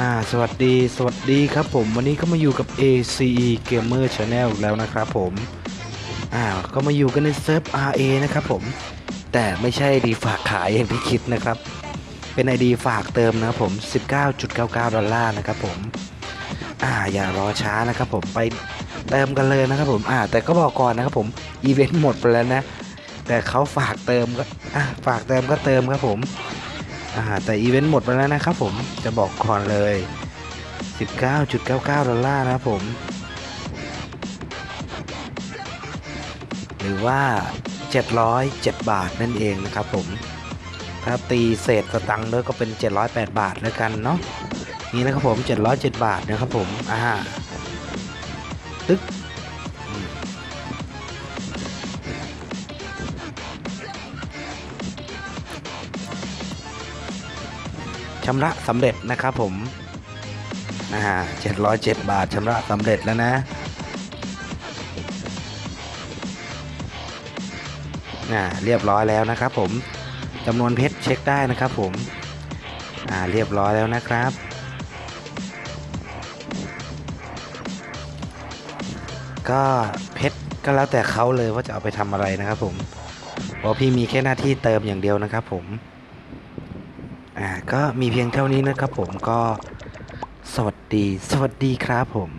อ่าสวัสดีสวัสดีครับผมวันนี้ก็มาอยู่กับ ACE Gamer Channel แล้วนะครับผมอ่าก็มาอยู่กันในเซิร์ฟ RA นะครับผมแต่ไม่ใช่ดีฝากขายอย่างที่คิดนะครับ เป็น ID ฝากเติมนะครับผม 19.99 ดอลลาร์นะครับผมอ่าอย่ารอช้านะครับผมไปเติมกันเลยนะครับผมอ่าแต่ก็บอกก่อนนะครับผมอีเวนต์หมดไปแล้วนะ แต่เขาฝากเติมก็อะฝากเติมก็เติมครับผม อ่าแต่อีเวนต์หมดไปแล้วนะครับผมจะบอกก่อนเลย 19.99 ดอลลาร์นะครับผม หรือว่า 707 บาทนั่นเองนะครับผม ถ้าตีเศษสตังค์ด้วยก็เป็น 708 บาทแล้วกันเนาะนี่นะครับผม 707 บาทนะครับผมอ่าตึ๊ก ชำระสำเร็จนะครับผมนะฮะเจ็ดร้อ่า707บาทชำระสำเร็จแล้วนะอ่าเรียบร้อยแล้วนะครับผมจำนวนเพชรเช็คได้นะครับผมอ่าเรียบร้อยแล้วนะครับก็เพชรก็แล้วแต่เขาเลยว่าจะเอาไปทำอะไรนะครับผมเพราะพี่มีแค่หน้าที่เติมอย่างเดียวนะครับผม อ่าก็มีเพียงเท่านี้นะครับผมก็สวัสดี สวัสดีครับผม